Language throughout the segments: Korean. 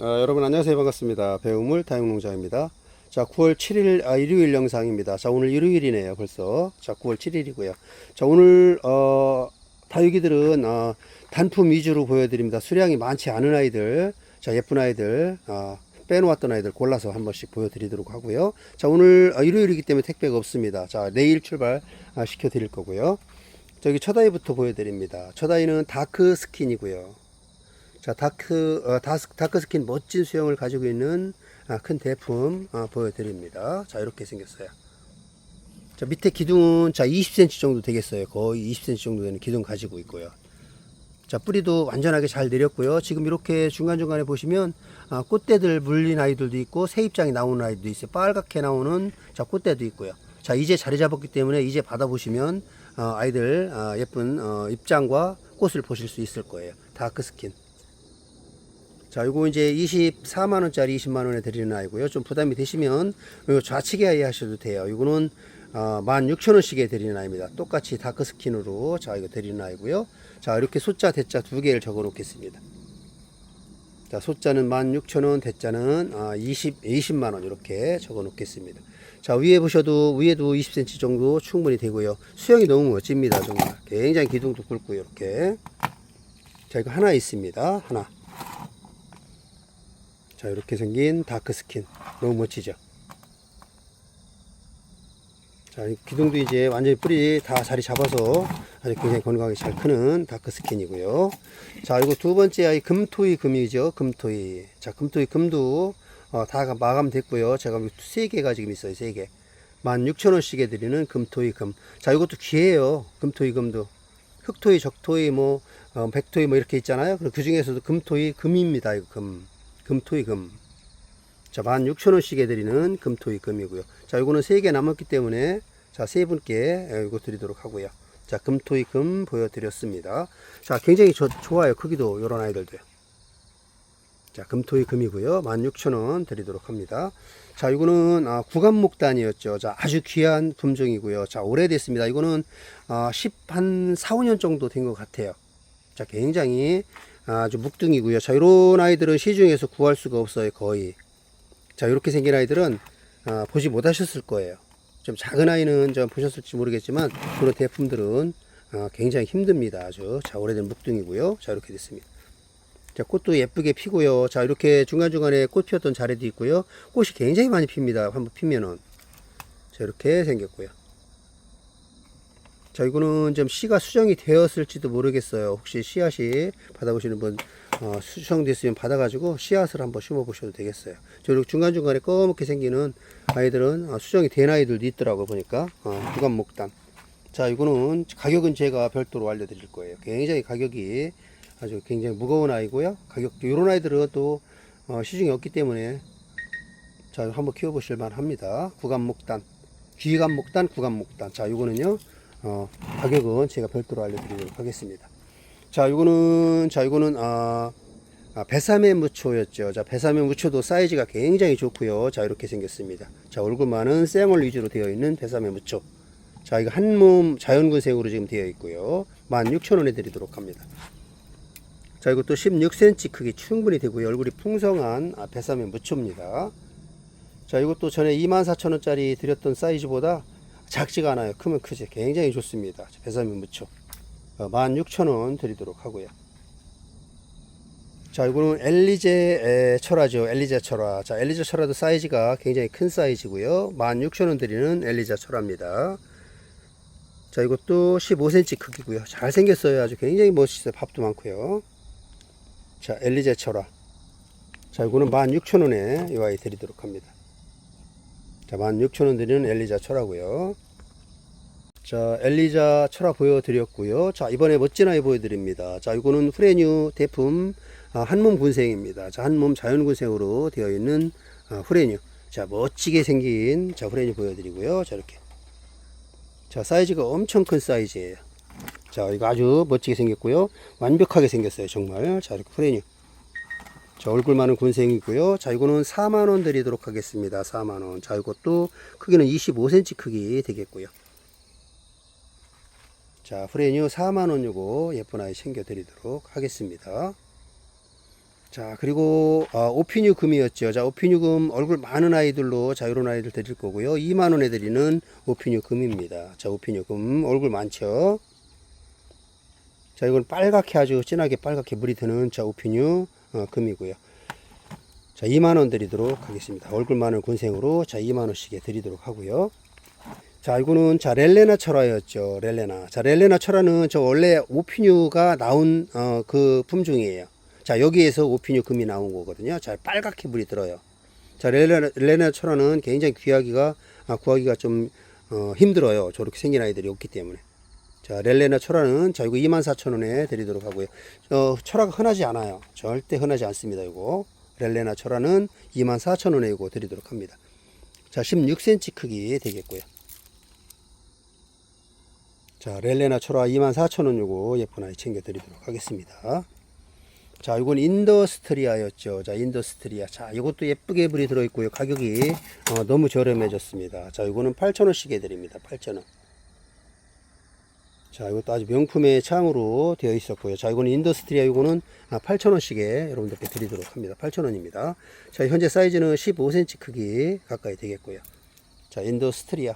어, 여러분 안녕하세요. 반갑습니다. 배우물 다육농장입니다. 자 9월 7일 아, 일요일 영상입니다. 자 오늘 일요일이네요 벌써. 자 9월 7일이고요. 자 오늘 어, 다육이들은 어, 단품 위주로 보여드립니다. 수량이 많지 않은 아이들 자 예쁜 아이들 어, 빼놓았던 아이들 골라서 한 번씩 보여드리도록 하고요. 자 오늘 어, 일요일이기 때문에 택배가 없습니다. 자 내일 출발 아, 시켜 드릴 거고요. 저기 첫 아이부터 보여드립니다. 첫 아이는 다크 스킨이고요 자, 다크, 어, 다스, 다크 스킨 멋진 수영을 가지고 있는 아, 큰 대품 아, 보여드립니다. 자, 이렇게 생겼어요. 자, 밑에 기둥은 자, 20cm 정도 되겠어요. 거의 20cm 정도 되는 기둥 가지고 있고요. 자, 뿌리도 완전하게 잘 내렸고요. 지금 이렇게 중간중간에 보시면 아, 꽃대들 물린 아이들도 있고 새 입장이 나오는 아이들도 있어요. 빨갛게 나오는 자, 꽃대도 있고요. 자, 이제 자리 잡았기 때문에 이제 받아보시면 어, 아이들 아, 예쁜 어, 입장과 꽃을 보실 수 있을 거예요. 다크 스킨. 자, 요거 이제 24만원짜리 20만원에 드리는 아이고요. 좀 부담이 되시면, 요 좌측에 아이 하셔도 돼요. 이거는, 어, 16,000원씩에 드리는 아이입니다. 똑같이 다크 스킨으로, 자, 이거 드리는 아이고요. 자, 이렇게 소자, 대자 두 개를 적어 놓겠습니다. 자, 소자는 16,000원, 대자는, 아, 20, 20만원 이렇게 적어 놓겠습니다. 자, 위에 보셔도, 위에도 20cm 정도 충분히 되고요. 수영이 너무 멋집니다. 정말. 굉장히 기둥도 굵고요. 이렇게. 자, 이거 하나 있습니다. 하나. 자 이렇게 생긴 다크 스킨 너무 멋지죠 자이 기둥도 이제 완전히 뿌리 다 자리 잡아서 아주 굉장히 건강하게 잘 크는 다크 스킨이고요 자 이거 두 번째 아이 금토이 금이죠 금토이 자 금토이 금도 어, 다 마감 됐고요 제가 세 개가 지금 있어요 세개 16,000원씩에 드리는 금토이 금. 자, 이것도 귀해요. 금토이 금도. 흑토이, 적토이, 뭐, 어, 백토이 뭐 이렇게 있잖아요. 그 중에서도 금토이 금입니다. 이거 금. 금토이 금. 자, 16,000원씩에 드리는 금토이 금이고요. 자, 이거는 3개 남았기 때문에 자, 세 분께 이거 드리도록 하고요. 자, 금토이 금 보여드렸습니다. 자, 굉장히 저, 좋아요. 크기도 이런 아이들도요. 자, 금토이 금이고요. 16,000원 드리도록 합니다. 자, 이거는 아, 구간목단이었죠. 자, 아주 귀한 품종이고요. 자, 오래됐습니다. 이거는 아, 10, 한 4, 5년 정도 된 것 같아요. 자, 굉장히 아주 묵둥이고요. 자, 이런 아이들은 시중에서 구할 수가 없어요. 거의. 자, 이렇게 생긴 아이들은 아, 보지 못하셨을 거예요. 좀 작은 아이는 좀 보셨을지 모르겠지만 그런 대품들은 아, 굉장히 힘듭니다. 아주 자, 오래된 묵둥이고요. 자, 이렇게 됐습니다. 자, 꽃도 예쁘게 피고요. 자, 이렇게 중간중간에 꽃 피었던 자리도 있고요. 꽃이 굉장히 많이 핍니다. 한번 피면은. 자, 이렇게 생겼고요. 자, 이거는 좀 씨가 수정이 되었을지도 모르겠어요. 혹시 씨앗이 받아보시는 분, 어, 수정됐으면 받아가지고 씨앗을 한번 심어 보셔도 되겠어요. 저 이렇게 중간중간에 검게 생기는 아이들은 어, 수정이 된 아이들도 있더라고 보니까. 어, 구간목단. 자, 이거는 가격은 제가 별도로 알려드릴 거예요. 굉장히 가격이 아주 굉장히 무거운 아이고요. 가격도 이런 아이들은 또 어, 시중에 없기 때문에 자 한번 키워보실 만합니다. 구간목단, 귀간목단, 구간목단. 자 이거는요 어, 가격은 제가 별도로 알려드리도록 하겠습니다. 자 이거는 자 이거는 아, 아 배삼의 무초였죠. 자 배삼의 무초도 사이즈가 굉장히 좋고요. 자 이렇게 생겼습니다. 자 얼굴만은 쌩얼 위주로 되어 있는 배삼의 무초. 자 이거 한 몸 자연군색으로 지금 되어 있고요. 16,000원에 드리도록 합니다. 자 이것도 16cm 크기 충분히 되고요 얼굴이 풍성한 아, 배삼의 무초입니다 자 이것도 전에 24,000원짜리 드렸던 사이즈보다 작지가 않아요. 크면 크지. 굉장히 좋습니다. 무초 어, 16,000원 드리도록 하고요. 자 이거는 엘리제 철화죠. 엘리제 철화. 자 엘리제 철화도 사이즈가 굉장히 큰 사이즈고요. 16,000원 드리는 엘리제 철화입니다. 자 이것도 15cm 크기고요. 잘 생겼어요. 아주 굉장히 멋있어요. 밥도 많고요. 자, 엘리제 철화. 자, 이거는 16,000원에 이 아이 드리도록 합니다. 자, 16,000원 드리는 엘리자 철화고요. 자, 엘리자 철화 보여드렸고요. 자, 이번에 멋진 아이 보여드립니다. 자, 이거는 후레뉴 대품 아, 한몸 군생입니다. 자, 한몸 자연 군생으로 되어 있는 아, 후레뉴. 자, 멋지게 생긴 자, 후레뉴 보여드리고요. 자, 이렇게. 자, 사이즈가 엄청 큰 사이즈예요. 자, 이거 아주 멋지게 생겼고요. 완벽하게 생겼어요, 정말. 자, 이렇게 프레뉴. 자, 얼굴만은 군생이고요. 자, 이거는 4만원 드리도록 하겠습니다. 4만원. 자, 이것도 크기는 25cm 크기 되겠고요. 자, 프레뉴 4만원 요거 예쁜 아이 챙겨 드리도록 하겠습니다. 자, 그리고 아, 오피뉴 금이었죠. 자, 오피뉴 금 얼굴 많은 아이들로 자, 이런 아이들 드릴 거고요. 2만 원에 드리는 오피뉴 금입니다. 자, 오피뉴 금 얼굴 많죠. 자, 이건 빨갛게 아주 진하게 빨갛게 물이 드는 자, 오피뉴 어, 금이고요. 자, 2만 원 드리도록 하겠습니다. 얼굴 많은 군생으로 자, 2만 원씩에 드리도록 하고요. 자, 이거는 자 렐레나 철화였죠. 렐레나. 자, 렐레나 철화는 저 원래 오피뉴가 나온 어, 그 품종이에요. 자, 여기에서 오피뉴 금이 나온 거거든요. 자, 빨갛게 물이 들어요. 자, 렐레나, 렐레나 철화는 굉장히 귀하기가 아, 구하기가 좀 어, 힘들어요. 저렇게 생긴 아이들이 없기 때문에. 자, 렐레나 철화는 자, 이거 24,000원에 드리도록 하고요. 어, 철화가 흔하지 않아요. 절대 흔하지 않습니다. 이거. 렐레나 철화는 24,000원에 이거 드리도록 합니다. 자, 16cm 크기 되겠고요. 자, 렐레나 철화 24,000원 요거 예쁜 아이 챙겨 드리도록 하겠습니다. 자, 이건 인더스트리아였죠. 자, 인더스트리아. 자, 이것도 예쁘게 불이 들어있고요. 가격이 어, 너무 저렴해졌습니다. 자, 이거는 8,000원씩에 드립니다. 8,000원. 자, 이것도 아주 명품의 창으로 되어 있었고요. 자, 이거는 인더스트리아 이거는 8,000원씩에 여러분들께 드리도록 합니다. 8,000원입니다. 자, 현재 사이즈는 15cm 크기 가까이 되겠고요. 자, 인더스트리아.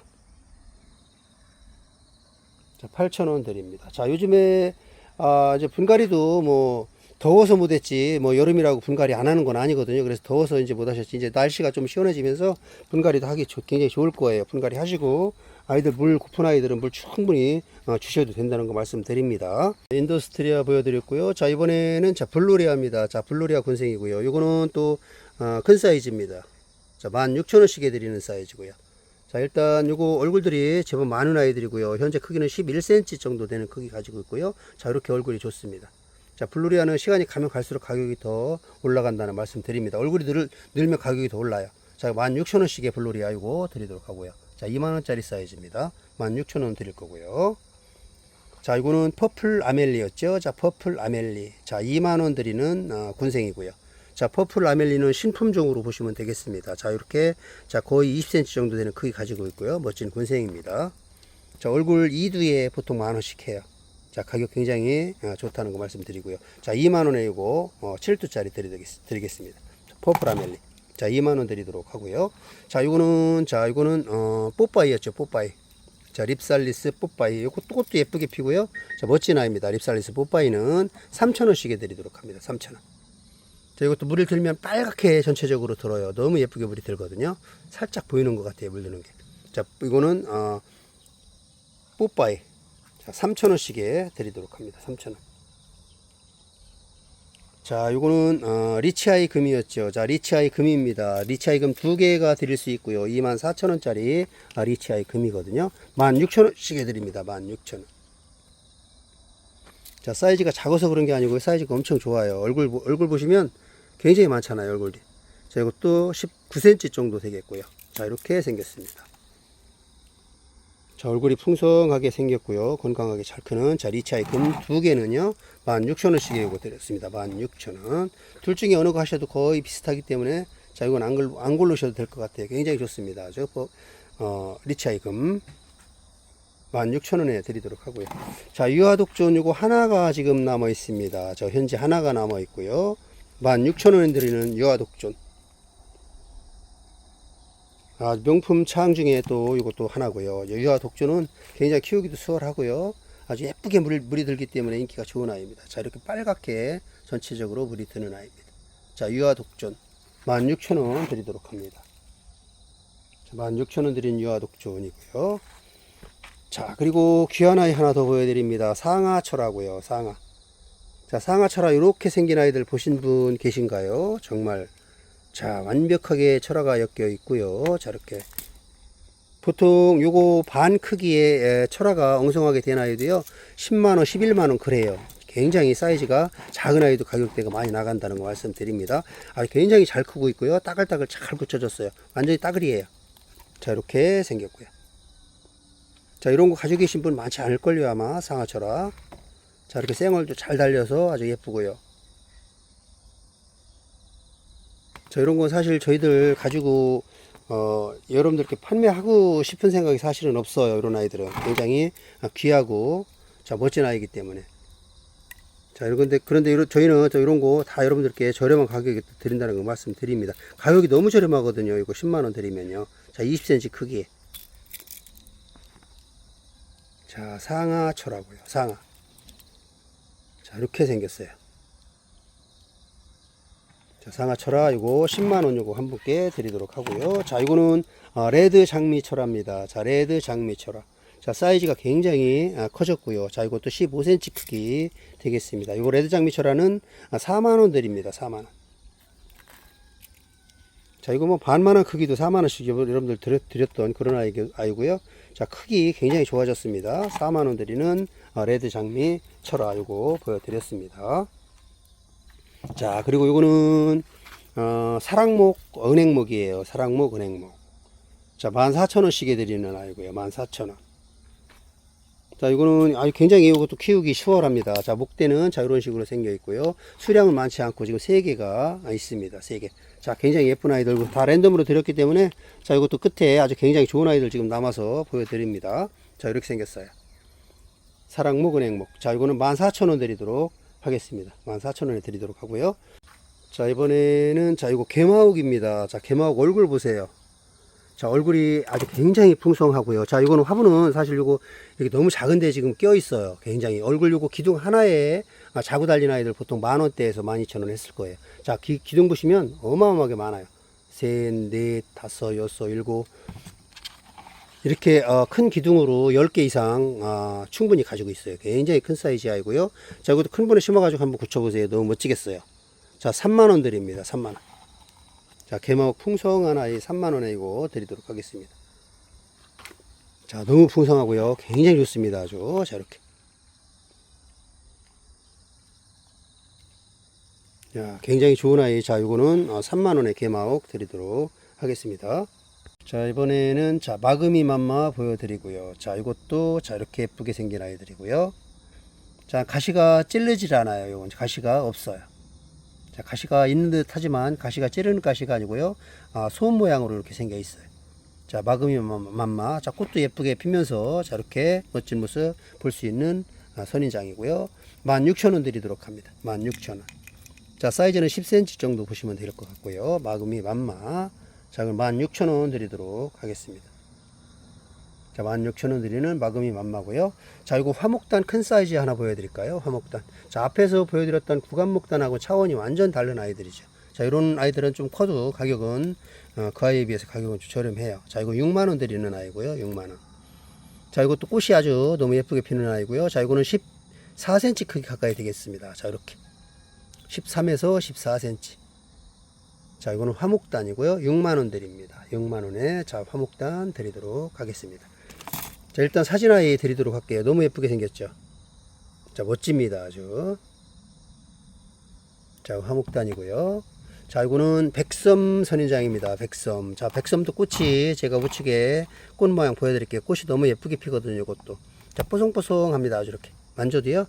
자, 8,000원 드립니다. 자, 요즘에, 아, 이제 분갈이도 뭐, 더워서 못했지, 뭐, 여름이라고 분갈이 안 하는 건 아니거든요. 그래서 더워서 이제 못 하셨지. 이제 날씨가 좀 시원해지면서 분갈이도 하기 좋- 굉장히 좋을 거예요. 분갈이 하시고, 아이들 물 고픈 아이들은 물 충분히 어, 주셔도 된다는 거 말씀드립니다. 인더스트리아 보여드렸고요. 자, 이번에는 자, 블로리아입니다. 자, 블로리아 군생이고요. 요거는 또, 어, 큰 사이즈입니다. 자, 16,000원씩에 드리는 사이즈고요. 자 일단 요거 얼굴들이 제법 많은 아이들이고요 현재 크기는 11cm 정도 되는 크기 가지고 있고요 자 이렇게 얼굴이 좋습니다 자 블루리아는 시간이 가면 갈수록 가격이 더 올라간다는 말씀 드립니다 얼굴이 늘, 늘면 가격이 더 올라요 자 16,000원씩의 블루리아 이거 드리도록 하고요 자 2만원짜리 사이즈입니다 16,000원 드릴 거고요 자 이거는 퍼플 아멜리였죠 자 퍼플 아멜리 자 2만원 드리는 어, 군생이고요 자, 퍼플 라멜리는 신품종으로 보시면 되겠습니다. 자, 이렇게 자 거의 20cm 정도 되는 크기 가지고 있고요. 멋진 군생입니다. 자, 얼굴 2두에 보통 만 원씩 해요. 자, 가격 굉장히 어, 좋다는 거 말씀드리고요. 자, 2만 원에 이거 어, 7두짜리 드리겠습니다. 퍼플 라멜리. 자, 2만 원 드리도록 하고요. 자, 이거는 자, 이거는 어, 뽀빠이였죠. 뽀빠이. 자, 립살리스 뽀빠이. 또 것도 예쁘게 피고요. 자, 멋진 아이입니다. 립살리스 뽀빠이는 3,000원씩에 드리도록 합니다. 3,000원. 자, 이것도 물을 들면 빨갛게 전체적으로 들어요. 너무 예쁘게 물이 들거든요. 살짝 보이는 것 같아요. 물 드는 게. 자, 이거는, 어, 뽀빠이. 자, 3,000원씩에 드리도록 합니다. 3,000원. 자, 요거는, 어, 리치아이 금이었죠. 자, 리치아이 금입니다. 리치아이 금 두 개가 드릴 수 있고요. 24,000원짜리 아, 리치아이 금이거든요. 16,000원씩에 드립니다. 16,000원. 자, 사이즈가 작아서 그런 게 아니고 사이즈가 엄청 좋아요. 얼굴, 보- 얼굴 보시면 굉장히 많잖아요, 얼굴이. 자, 이것도 19cm 정도 되겠고요. 자, 이렇게 생겼습니다. 자, 얼굴이 풍성하게 생겼고요. 건강하게 잘 크는 자, 리차이 금두 개는요. 16,000원씩에 이거 드렸습니다. 16,000원. 둘 중에 어느 거 하셔도 거의 비슷하기 때문에 자, 이건 안, 걸, 안 고르셔도 될 것 같아요. 굉장히 좋습니다. 저, 뭐, 어, 리차이 금 16,000원에 드리도록 하고요. 자, 유화독존 요거 하나가 지금 남아 있습니다. 저 현재 하나가 남아 있고요. 16,000원에 드리는 유화독존. 아, 명품 차항 중에 또 이것도 하나고요. 유화독존은 굉장히 키우기도 수월하고요. 아주 예쁘게 물이, 물이 들기 때문에 인기가 좋은 아이입니다. 자, 이렇게 빨갛게 전체적으로 물이 드는 아이입니다. 자, 유화독존 16,000원 드리도록 합니다. 자, 16,000원 드린 유화독존이고요. 자, 그리고 귀한 아이 하나 더 보여드립니다. 상아철하고요, 상아. 자, 상아철화 이렇게 생긴 아이들 보신 분 계신가요? 정말, 자, 완벽하게 철화가 엮여 있고요. 자, 이렇게. 보통 요거 반 크기의 에, 철화가 엉성하게 된 아이도요, 10만원, 11만원 그래요. 굉장히 사이즈가 작은 아이도 가격대가 많이 나간다는 거 말씀드립니다. 아, 굉장히 잘 크고 있고요. 따글따글 잘 굳혀졌어요. 완전히 따글이에요. 자, 이렇게 생겼고요. 자, 이런 거 가지고 계신 분 많지 않을걸요, 아마, 상하철화. 자, 이렇게 쌩얼도 잘 달려서 아주 예쁘고요. 자, 이런 건 사실 저희들 가지고, 어, 여러분들께 판매하고 싶은 생각이 사실은 없어요, 이런 아이들은. 굉장히 귀하고, 자, 멋진 아이기 때문에. 자, 자, 그런데, 그런데 저희는 저 이런 거 다 여러분들께 저렴한 가격에 드린다는 거 말씀드립니다. 가격이 너무 저렴하거든요. 이거 10만 원 드리면요. 자, 20cm 크기. 자, 상하초라고요. 상하. 자, 이렇게 생겼어요. 자, 상하철화 이거 10만원 요거 한 분께 드리도록 하고요. 자, 이거는 아, 레드 장미철화입니다. 자, 레드 장미철화. 자, 사이즈가 굉장히 아, 커졌고요. 자, 이것도 15cm 크기 되겠습니다. 이거 레드 장미철화는 아, 4만원 드립니다. 4만원. 자, 이거 뭐 반만한 크기도 4만원씩 여러분들 드렸, 드렸던 그런 아이, 아이고요. 자, 크기 굉장히 좋아졌습니다. 4만원 드리는 아, 레드 장미 철화 이거 보여드렸습니다. 자, 그리고 이거는 어, 사랑목 은행목이에요. 사랑목 은행목. 자, 14,000원씩에 드리는 아이고요. 14,000원. 자, 이거는 아주 굉장히 이것도 키우기 수월합니다. 자, 목대는 자, 이런 식으로 생겨 있고요. 수량은 많지 않고 지금 3개가 있습니다. 3개. 자, 굉장히 예쁜 아이들 다 랜덤으로 드렸기 때문에 자, 이것도 끝에 아주 굉장히 좋은 아이들 지금 남아서 보여드립니다. 자, 이렇게 생겼어요. 사랑목 은행목. 자, 이거는 14,000원 드리도록 하겠습니다. 14,000원에 드리도록 하고요. 자, 이번에는 자, 이거 개마옥입니다. 자, 개마옥 얼굴 보세요. 자, 얼굴이 아주 굉장히 풍성하고요. 자, 이거는 화분은 사실 이거 이렇게 너무 작은데 지금 껴 있어요. 굉장히 얼굴 요거 기둥 하나에 아, 자고 달린 아이들 보통 만 원대에서 만 이천 원 했을 거예요. 자, 기, 기둥 보시면 어마어마하게 많아요. 셋, 넷, 다섯, 여섯, 일곱. 이렇게 어, 큰 기둥으로 10개 이상 어, 충분히 가지고 있어요. 굉장히 큰 사이즈 아이고요. 자, 이것도 큰 분에 심어가지고 한번 굳혀보세요. 너무 멋지겠어요. 자, 3만원 드립니다. 3만원. 자, 개마옥 풍성한 아이 3만원에 이거 드리도록 하겠습니다. 자, 너무 풍성하고요. 굉장히 좋습니다. 아주. 자, 이렇게. 자, 굉장히 좋은 아이. 자, 이거는 3만원에 개마옥 드리도록 하겠습니다. 자, 이번에는 자, 마금이 맘마 보여드리고요. 자, 이것도 자, 이렇게 예쁘게 생긴 아이들이고요. 자, 가시가 찔르질 않아요. 이건 가시가 없어요. 자, 가시가 있는 듯 하지만 가시가 찌르는 가시가 아니고요. 아, 소음 모양으로 이렇게 생겨 있어요. 자, 마금이 맘마. 자, 꽃도 예쁘게 피면서 자, 이렇게 멋진 모습 볼 수 있는 아, 선인장이고요. 16,000원 드리도록 합니다. 16,000원. 자, 사이즈는 10cm 정도 보시면 될 것 같고요. 마금이 맘마. 자, 그럼 16,000원 드리도록 하겠습니다. 자, 16,000원 드리는 마금이 맘마고요. 자, 이거 화목단 큰 사이즈 하나 보여드릴까요? 화목단. 자, 앞에서 보여드렸던 구간목단하고 차원이 완전 다른 아이들이죠. 자, 이런 아이들은 좀 커도 가격은 어, 그 아이에 비해서 가격은 좀 저렴해요. 자, 이거 6만원 드리는 아이고요. 6만원. 자, 이것도 꽃이 아주 너무 예쁘게 피는 아이고요. 자, 이거는 14cm 크기 가까이 되겠습니다. 자, 이렇게. 13에서 14cm. 자, 이거는 화목단이고요. 6만원 드립니다. 6만원에 자, 화목단 드리도록 하겠습니다. 자, 일단 사진 아이 드리도록 할게요. 너무 예쁘게 생겼죠? 자, 멋집니다. 아주. 자, 화목단이고요. 자, 이거는 백섬 선인장입니다. 백섬. 자, 백섬도 꽃이 제가 우측에 꽃 모양 보여드릴게요. 꽃이 너무 예쁘게 피거든요. 이것도. 자, 뽀송뽀송합니다. 아주 이렇게. 만져도요.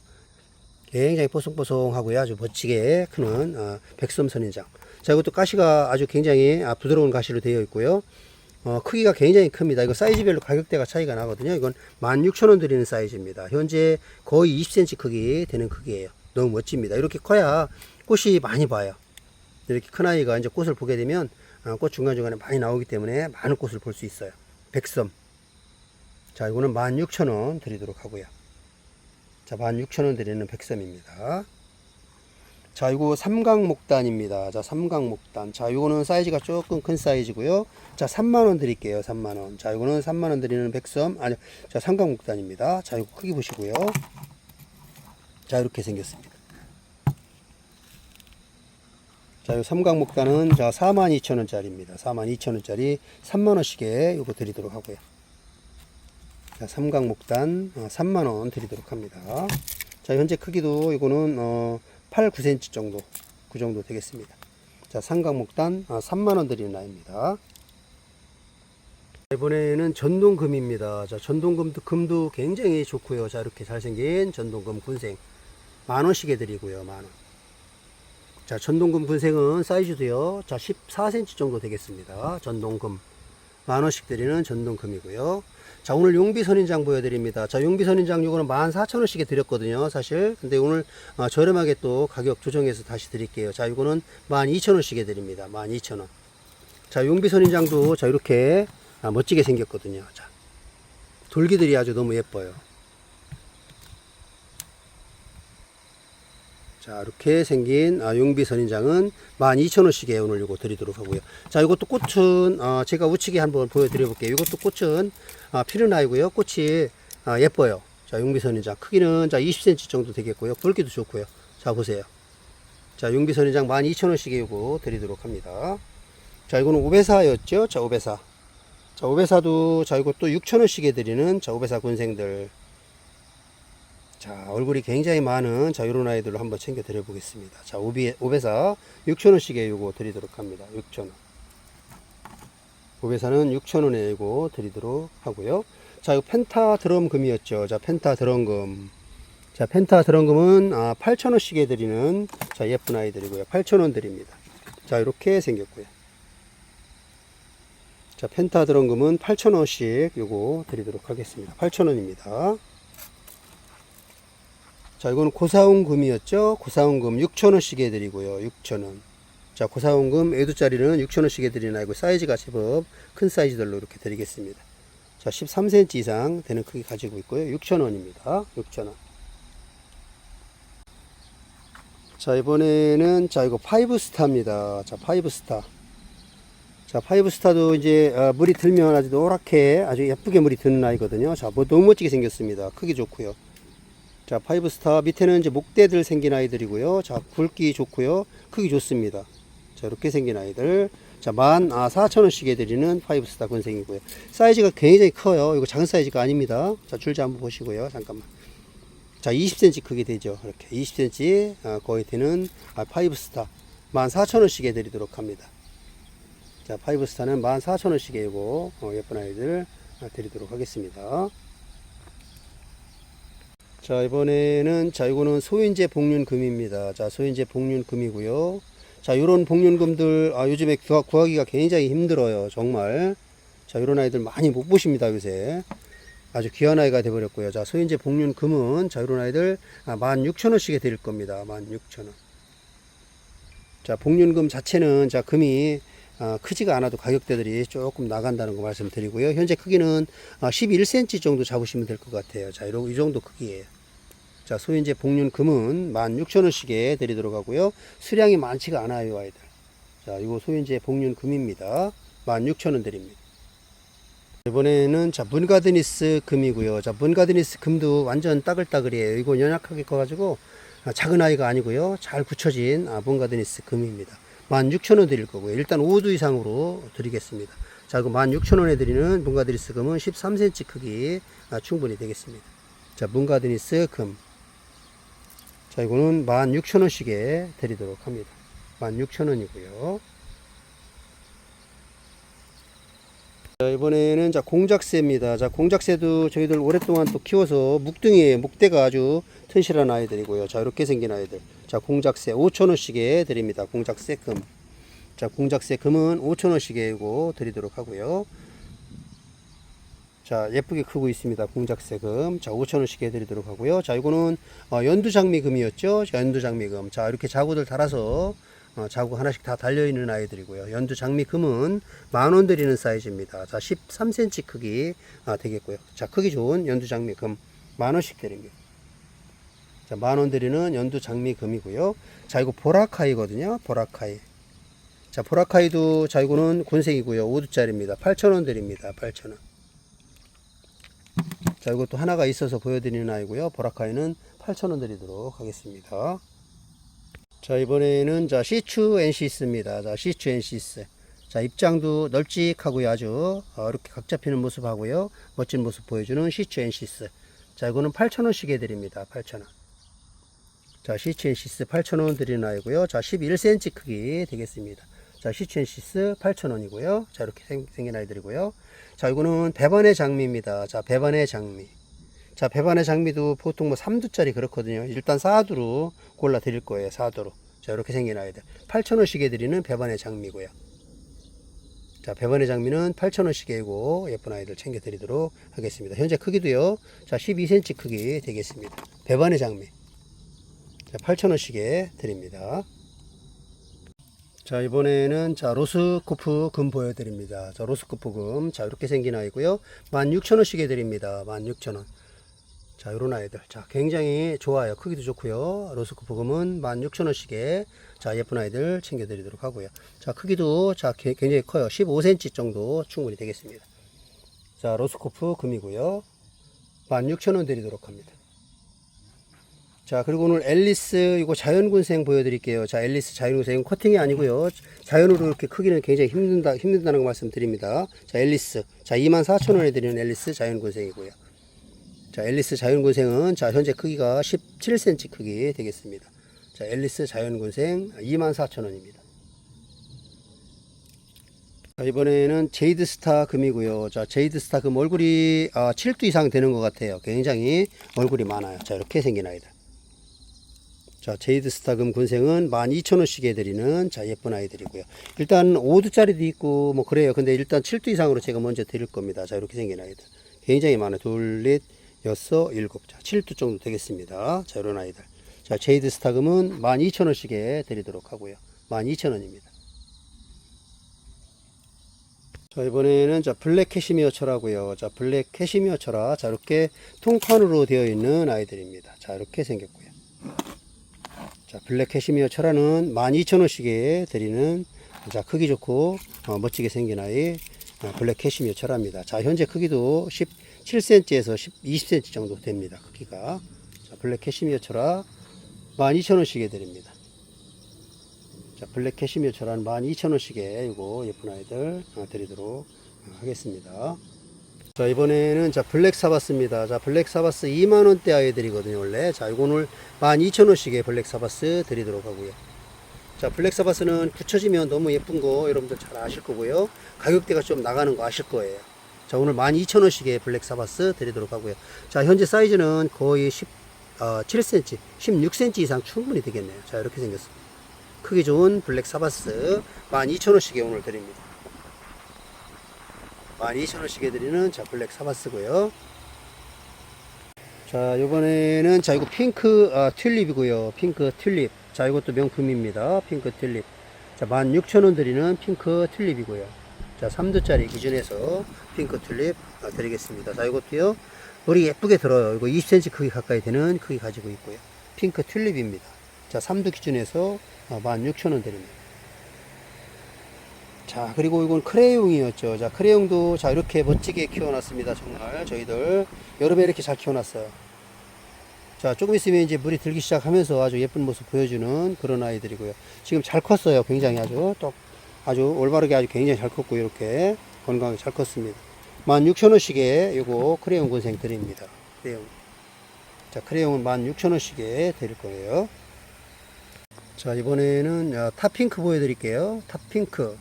굉장히 뽀송뽀송하고요. 아주 멋지게 크는 어, 백섬 선인장. 자, 이것도 가시가 아주 굉장히 아, 부드러운 가시로 되어 있고요. 어, 크기가 굉장히 큽니다. 이거 사이즈별로 가격대가 차이가 나거든요. 이건 16,000원 드리는 사이즈입니다. 현재 거의 20cm 크기 되는 크기예요. 너무 멋집니다. 이렇게 커야 꽃이 많이 봐요. 이렇게 큰 아이가 이제 꽃을 보게 되면 어, 꽃 중간중간에 많이 나오기 때문에 많은 꽃을 볼 수 있어요. 백섬. 자, 이거는 16,000원 드리도록 하고요. 자, 16,000원 드리는 백섬입니다. 자, 이거 삼각목단입니다. 자, 삼각목단. 자, 이거는 사이즈가 조금 큰 사이즈고요. 자, 3만원 드릴게요. 3만원. 자, 이거는 3만원 드리는 백섬. 아니, 자, 삼각목단입니다. 자, 이거 크기 보시고요. 자, 이렇게 생겼습니다. 자, 이 삼각목단은 자, 42,000원짜리입니다. 42,000원짜리 3만원씩에 이거 드리도록 하고요. 자, 삼각목단 어, 3만원 드리도록 합니다. 자, 현재 크기도 이거는 어, 8, 9cm 정도 그 정도 되겠습니다. 자, 삼각목단 아, 3만원 드리는 아이입니다. 이번에는 전동금입니다. 자, 전동금도 금도 굉장히 좋고요. 자, 이렇게 잘생긴 전동금 군생 만원씩에 드리고요. 만원. 자, 전동금 군생은 사이즈도요. 자, 14cm 정도 되겠습니다. 전동금. 만 원씩 드리는 전동금이고요. 자, 오늘 용비 선인장 보여드립니다. 자, 용비 선인장 요거는 14,000원씩에 드렸거든요, 사실. 근데 오늘 어, 저렴하게 또 가격 조정해서 다시 드릴게요. 자, 이거는 12,000원씩에 드립니다. 12,000원. 자, 용비 선인장도 자, 이렇게 아, 멋지게 생겼거든요. 자, 돌기들이 아주 너무 예뻐요. 자, 이렇게 생긴 아, 용비 선인장은 12,000원씩에 오늘 이거 드리도록 하고요. 자, 이것도 꽃은 아, 제가 우측에 한번 보여드려 볼게요. 이것도 꽃은 아, 피르나이고요. 꽃이 아, 예뻐요. 자, 용비 선인장 크기는 자 20cm 정도 되겠고요. 굵기도 좋고요. 자, 보세요. 자, 용비 선인장 12,000원씩에 이거 드리도록 합니다. 자, 이거는 오베사였죠. 자, 오베사. 자, 오베사도 자, 이것도 6,000원씩에 드리는 자, 오베사 군생들. 자, 얼굴이 굉장히 많은 자, 요런 아이들로 한번 챙겨 드려 보겠습니다. 자, 오비, 오베사 6,000원씩에 요거 드리도록 합니다. 6,000원. 오베사는 6,000원에 이거 드리도록 하고요. 자, 이거 펜타 드럼 금이었죠. 자, 펜타 드럼 금. 자, 펜타 드럼 금은 아, 8,000원씩에 드리는 자, 예쁜 아이들이고요. 8,000원 드립니다. 자, 이렇게 생겼고요. 자, 펜타 드럼 금은 8,000원씩 요거 드리도록 하겠습니다. 8,000원입니다. 자, 이거는 고사원 금이었죠. 고사원 금 6,000원씩에 드리고요. 6,000원. 자, 고사원 금 애두짜리는 6,000원씩에 드리나 이거 사이즈가 제법 큰 사이즈들로 이렇게 드리겠습니다. 자, 13cm 이상 되는 크기 가지고 있고요. 6,000원입니다. 6,000원. 자, 이번에는 자, 이거 파이브 스타입니다. 자, 파이브 스타. 자, 파이브 스타도 이제 어, 물이 들면 아주 노랗게 아주 예쁘게 물이 드는 아이거든요. 자, 뭐 너무 멋지게 생겼습니다. 크기 좋고요. 자, 파이브 스타 밑에는 이제 목대들 생긴 아이들이고요. 자, 굵기 좋고요. 크기 좋습니다. 자, 이렇게 생긴 아이들. 자, 만, 아, 4천원씩에 드리는 파이브 스타 군생이고요. 사이즈가 굉장히 커요. 이거 작은 사이즈가 아닙니다. 자, 줄자 한번 보시고요. 잠깐만. 자, 20cm 크기 되죠. 이렇게 20cm 아, 거의 되는 아, 파이브 스타. 만 4천원씩에 드리도록 합니다. 자, 파이브 스타는 만 4천원씩에 이거 어, 예쁜 아이들 아, 드리도록 하겠습니다. 자 이번에는 자 이거는 소인재 복륜금입니다. 자 소인재 복륜금이고요. 자 요런 복륜금들 아 요즘에 구하, 구하 기가 굉장히 힘들어요. 정말 자 요런 아이들 많이 못 보십니다 요새 아주 귀한 아이가 돼버렸고요. 자 소인재 복륜금은 자 요런 아이들 아, 16,000원씩에 드릴 겁니다. 16,000원. 자 복륜금 자체는 자 금이 아, 크지가 않아도 가격대들이 조금 나간다는 거 말씀드리고요. 현재 크기는 아, 11cm 정도 잡으시면 될 것 같아요. 자, 이러, 이 정도 크기예요. 자, 소인재 복륜 금은 16,000원씩에 드리도록 하고요. 수량이 많지가 않아요, 아이들. 자, 이거 소인재 복륜 금입니다. 16,000원 드립니다. 이번에는 자, 문가드니스 금이고요. 자, 문가드니스 금도 완전 따글따글이에요. 이거 연약하게 커가지고 아, 작은 아이가 아니고요. 잘 굳혀진 아, 문가드니스 금입니다. 16,000원 드릴 거고요. 일단 5두 이상으로 드리겠습니다. 자, 그 16,000원에 드리는 문가드니스 금은 13cm 크기 아, 충분히 되겠습니다. 자, 문가드니스 금. 자, 이거는 16,000원씩에 드리도록 합니다. 16,000원이고요. 자, 이번에는 자, 공작새입니다. 자, 공작새도 저희들 오랫동안 또 키워서 묵둥이에요. 묵대가 아주 튼실한 아이들이고요. 자, 이렇게 생긴 아이들. 자, 공작새 5,000원씩에 드립니다. 공작새 금. 자, 공작새 금은 5,000원씩에 이거 드리도록 하고요. 자, 예쁘게 크고 있습니다. 공작새 금. 자, 5,000원씩에 드리도록 하고요. 자, 이거는 어, 연두장미 금이었죠. 자, 연두장미 금. 자, 이렇게 자구들 달아서 어, 자구 하나씩 다 달려있는 아이들이고요. 연두 장미 금은 만원 드리는 사이즈입니다. 자, 13cm 크기 아, 되겠고요. 자, 크기 좋은 연두 장미 금 만원씩 드립니다. 자, 만 원 드리는 연두 장미 금이고요. 자, 이거 보라카이거든요. 보라카이. 자, 보라카이도 자, 이거는 군색이고요. 5두짜리입니다. 8,000원 드립니다. 8,000원. 자, 이것도 하나가 있어서 보여드리는 아이고요. 보라카이는 8,000원 드리도록 하겠습니다. 자, 이번에는 자, 시추 엔시스입니다. 자, 시추 엔시스. 자, 입장도 널찍하고요. 아주 어, 이렇게 각 잡히는 모습 하고요. 멋진 모습 보여주는 시추 엔시스. 자, 이거는 8,000원씩에 드립니다. 8,000원. 자, 시추 엔시스 8,000원 드리는 아이고요. 자, 11cm 크기 되겠습니다. 자, 시추 엔시스 8,000원이고요. 자, 이렇게 생, 생긴 아이들이고요. 자, 이거는 배반의 장미입니다. 자, 배반의 장미. 자, 배반의 장미도 보통 뭐 3두짜리 그렇거든요. 일단 4두로 골라 드릴 거예요. 4두로. 자, 이렇게 생긴 아이들. 8,000원씩에 드리는 배반의 장미고요. 자, 배반의 장미는 8,000원씩이고 예쁜 아이들 챙겨 드리도록 하겠습니다. 현재 크기도요. 자, 12cm 크기 되겠습니다. 배반의 장미. 자, 8,000원씩에 드립니다. 자, 이번에는 자, 로스코프 금 보여드립니다. 자, 로스코프 금. 자, 이렇게 생긴 아이고요. 16,000원씩에 드립니다. 16,000원. 자, 요런 아이들. 자, 굉장히 좋아요. 크기도 좋고요. 로스코프 금은 16,000원씩에 자, 예쁜 아이들 챙겨드리도록 하고요. 자, 크기도 자, 개- 굉장히 커요. 15cm 정도 충분히 되겠습니다. 자, 로스코프 금이고요. 16,000원 드리도록 합니다. 자, 그리고 오늘 앨리스 이거 자연군생 보여드릴게요. 자, 앨리스 자연군생 커팅이 아니고요. 자연으로 이렇게 크기는 굉장히 힘든다, 힘든다는 거 말씀드립니다. 자, 앨리스. 자, 24,000원에 드리는 앨리스 자연군생이고요. 자, 앨리스 자연군생은 자, 현재 크기가 17cm 크기 되겠습니다. 자, 앨리스 자연군생 24,000원입니다. 자, 이번에는 제이드 스타 금이고요. 자, 제이드 스타 금 얼굴이 아, 7두 이상 되는 것 같아요. 굉장히 얼굴이 많아요. 자, 이렇게 생긴 아이들. 자, 제이드 스타 금 군생은 12,000원씩에 드리는 자, 예쁜 아이들이고요. 일단 5두짜리도 있고 뭐 그래요. 근데 일단 7두 이상으로 제가 먼저 드릴 겁니다. 자, 이렇게 생긴 아이들. 굉장히 많아요. 둘, 넷, 여섯, 일곱. 자, 7두 정도 되겠습니다. 자, 이런 아이들. 자, 제이드 스타 금은 12,000원씩에 드리도록 하고요. 12,000원입니다. 자, 이번에는 자, 블랙 캐시미어 철하고요. 자, 블랙 캐시미어 철화. 자, 이렇게 통판으로 되어 있는 아이들입니다. 자, 이렇게 생겼고요. 자, 블랙 캐시미어 철화는 12,000원씩에 드리는 자, 크기 좋고 어, 멋지게 생긴 아이 어, 블랙 캐시미어 철화입니다. 자, 현재 크기도 17cm에서 10, 20cm 정도 됩니다. 크기가. 자, 블랙 캐시미어 철화 12,000원씩에 드립니다. 자, 블랙 캐시미어 철화는 12,000원씩에 이거 예쁜 아이들 어, 드리도록 어, 하겠습니다. 자, 이번에는 자, 블랙 사바스입니다. 자, 블랙 사바스 2만원대 아이들이거든요, 원래. 자, 이거 오늘 12,000원씩에 블랙 사바스 드리도록 하고요. 자, 블랙 사바스는 붙여지면 너무 예쁜 거 여러분들 잘 아실 거고요. 가격대가 좀 나가는 거 아실 거예요. 자, 오늘 12,000원씩에 블랙 사바스 드리도록 하고요. 자, 현재 사이즈는 거의 10, 어, 7cm, 16cm 이상 충분히 되겠네요. 자, 이렇게 생겼습니다. 크기 좋은 블랙 사바스 12,000원씩에 오늘 드립니다. 12,000원씩에 드리는 자 블랙 사바스고요. 자 이번에는 자 이거 핑크 아, 튤립이고요. 핑크 튤립. 자 이것도 명품입니다. 핑크 튤립. 자 16,000원 드리는 핑크 튤립이고요. 자 3두짜리 기준에서 핑크 튤립 아, 드리겠습니다. 자 이것도요. 머리 예쁘게 들어요. 이거 20cm 크기 가까이 되는 크기 가지고 있고요. 핑크 튤립입니다. 자 3두 기준에서 아, 16,000원 드립니다. 자 그리고 이건 크레용이었죠. 자 크레용도 자 이렇게 멋지게 키워놨습니다. 정말 저희들. 여름에 이렇게 잘 키워놨어요. 자 조금 있으면 이제 물이 들기 시작하면서 아주 예쁜 모습 보여주는 그런 아이들이고요. 지금 잘 컸어요 굉장히 아주. 또 아주 올바르게 아주 굉장히 잘 컸고 이렇게 건강하게 잘 컸습니다. 16,000원씩에 요거 크레용 군생 드립니다. 크레용. 자 크레용은 16,000원씩에 드릴 거예요. 자 이번에는 아, 탑핑크 보여드릴게요. 탑핑크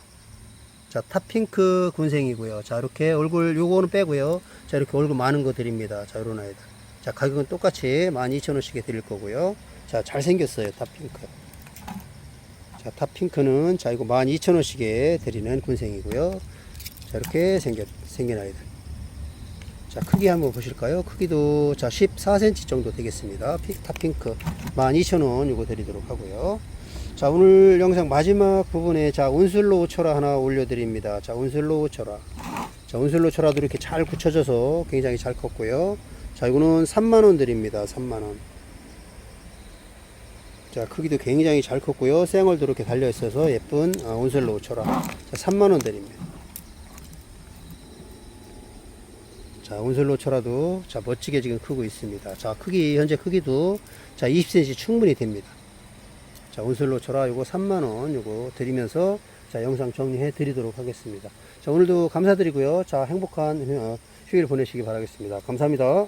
자, 탑핑크 군생이고요. 자, 이렇게 얼굴 요거는 빼고요. 자, 이렇게 얼굴 많은 거 드립니다. 자, 요런 아이들. 자, 가격은 똑같이 12,000원씩에 드릴 거고요. 자, 잘생겼어요. 탑핑크. 자, 탑핑크는 자, 이거 12,000원씩에 드리는 군생이고요. 자, 이렇게 생겼, 생긴 아이들. 자, 크기 한번 보실까요? 크기도 자, 14cm 정도 되겠습니다. 피- 탑핑크 12,000원 이거 드리도록 하고요. 자 오늘 영상 마지막 부분에 자 온슬로 우 철화 하나 올려드립니다. 자 온슬로 우 철화. 자 온슬로 우 철화도 이렇게 잘 굳혀져서 굉장히 잘 컸고요. 자 이거는 3만원 드립니다. 3만원. 자 크기도 굉장히 잘 컸고요. 생얼도 이렇게 달려 있어서 예쁜 어, 온슬로우 철화. 자 3만원 드립니다. 자 온슬로우 철화도 자 멋지게 지금 크고 있습니다. 자 크기 현재 크기도 자 20cm 충분히 됩니다 자, 온슬로 철화 요거 3만원 요거 드리면서 자, 영상 정리해 드리도록 하겠습니다. 자, 오늘도 감사드리고요. 자, 행복한 휴- 어, 휴일 보내시기 바라겠습니다. 감사합니다.